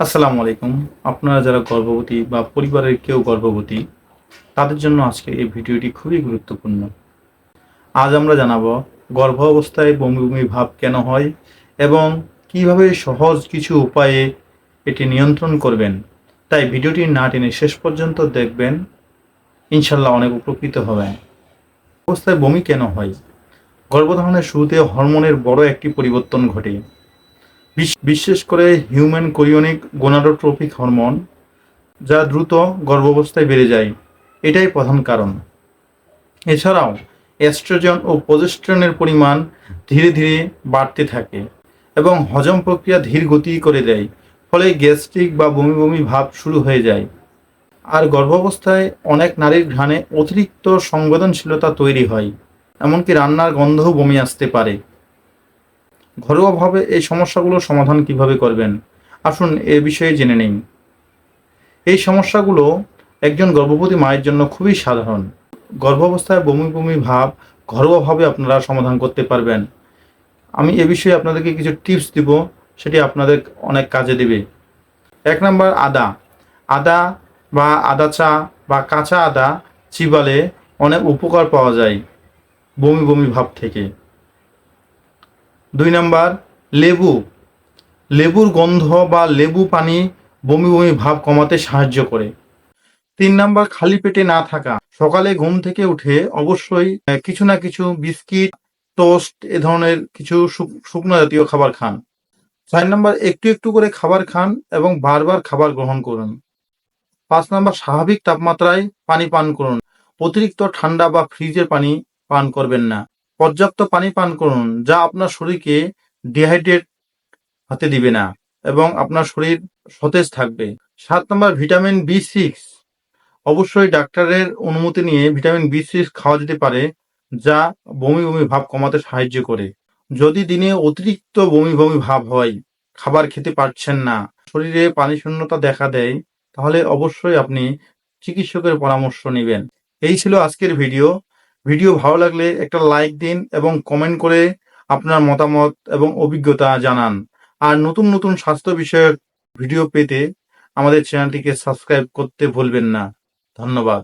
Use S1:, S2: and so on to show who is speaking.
S1: আসসালামু আলাইকুম। আপনারা যারা গর্ভবতী বা পরিবারের কেউ গর্ভবতী, তাদের জন্য আজকে এই ভিডিওটি খুবই গুরুত্বপূর্ণ। আজ আমরা জানাব গর্ভ অবস্থায় বমি বমি ভাব কেন হয় এবং কীভাবে সহজ কিছু উপায়ে এটি নিয়ন্ত্রণ করবেন। তাই ভিডিওটি না টেনে শেষ পর্যন্ত দেখবেন। ইনশাল্লাহ অনেক উপকৃত হবেন। অবস্থায় বমি কেন হয়? গর্ভধারণের শুরুতে হরমোনের বড় একটি পরিবর্তন ঘটে। বিশেষ করে হিউম্যান কোরিয়নিক গোনাডোট্রপিক হরমোন, যা দ্রুত গর্ভাবস্থায় বেড়ে যায়। এটাই প্রধান কারণ। এছাড়াও, এস্ট্রোজেন ও প্রজেস্ট্রনের পরিমাণ ধীরে ধীরে বাড়তে থাকে এবং হজম প্রক্রিয়া ধীর গতি করে দেয়, ফলে গ্যাস্ট্রিক বা বমি বমি ভাব শুরু হয়ে যায়। আর গর্ভাবস্থায় অনেক নারীর ঘ্রাণে অতিরিক্ত সংবেদনশীলতা তৈরি হয়, এমনকি রান্নার গন্ধও বমি আসতে পারে। ঘরোয়াভাবে এই সমস্যাগুলোর সমাধান কীভাবে করবেন? আসুন এ বিষয়ে জেনে নিন এই সমস্যাগুলো একজন গর্ভবতী মায়ের জন্য খুবই সাধারণ। গর্ভাবস্থায় বমি বমি ভাব ঘরোয়াভাবে আপনারা সমাধান করতে পারবেন। আমি এ বিষয়ে আপনাদেরকে কিছু টিপস দিব, সেটি আপনাদের অনেক কাজে দেবে। এক নম্বর, আদা। আদা বা আদা চা বা কাঁচা আদা চিবালে অনেক উপকার পাওয়া যায় বমি বমি ভাব থেকে। দুই নাম্বার, লেবু। লেবুর গন্ধ বা লেবু পানি বমি বমি ভাব কমাতে সাহায্য করে। তিন নাম্বার, খালি পেটে না থাকা। সকালে ঘুম থেকে উঠে অবশ্যই কিছু না কিছু বিস্কিট, টোস্ট, এ ধরনের কিছু শুক- শুকনো জাতীয় খাবার খান। চার নাম্বার, একটু একটু করে খাবার খান এবং বারবার খাবার গ্রহণ করুন। পাঁচ নাম্বার, স্বাভাবিক তাপমাত্রায় পানি পান করুন। অতিরিক্ত ঠান্ডা বা ফ্রিজের পানি পান করবেন না। পর্যাপ্ত পানি পান করুন, যা আপনার শরীরকে ডিহাইড্রেট হতে দিবে না এবং আপনার শরীর সতেজ থাকবে। সাত নম্বর ভিটামিন বি সিক্স অবশ্যই ডাক্তারের অনুমতি নিয়ে ভিটামিন বি সিক্স খাওয়া যেতে পারে, যা বমি বমি ভাব কমাতে সাহায্য করে। যদি দিনে অতিরিক্ত বমি বমি ভাব হয়, খাবার খেতে পারছেন না, শরীরে পানি শূন্যতা দেখা দেয়, তাহলে অবশ্যই আপনি চিকিৎসকের পরামর্শ নেবেন। এই ছিল আজকের ভিডিও। ভিডিও ভালো লাগলে একটা লাইক দিন এবং কমেন্ট করে আপনার মতামত এবং অভিজ্ঞতা জানান। আর নতুন নতুন স্বাস্থ্য বিষয়ক ভিডিও পেতে আমাদের চ্যানেলটিকে সাবস্ক্রাইব করতে ভুলবেন না। ধন্যবাদ।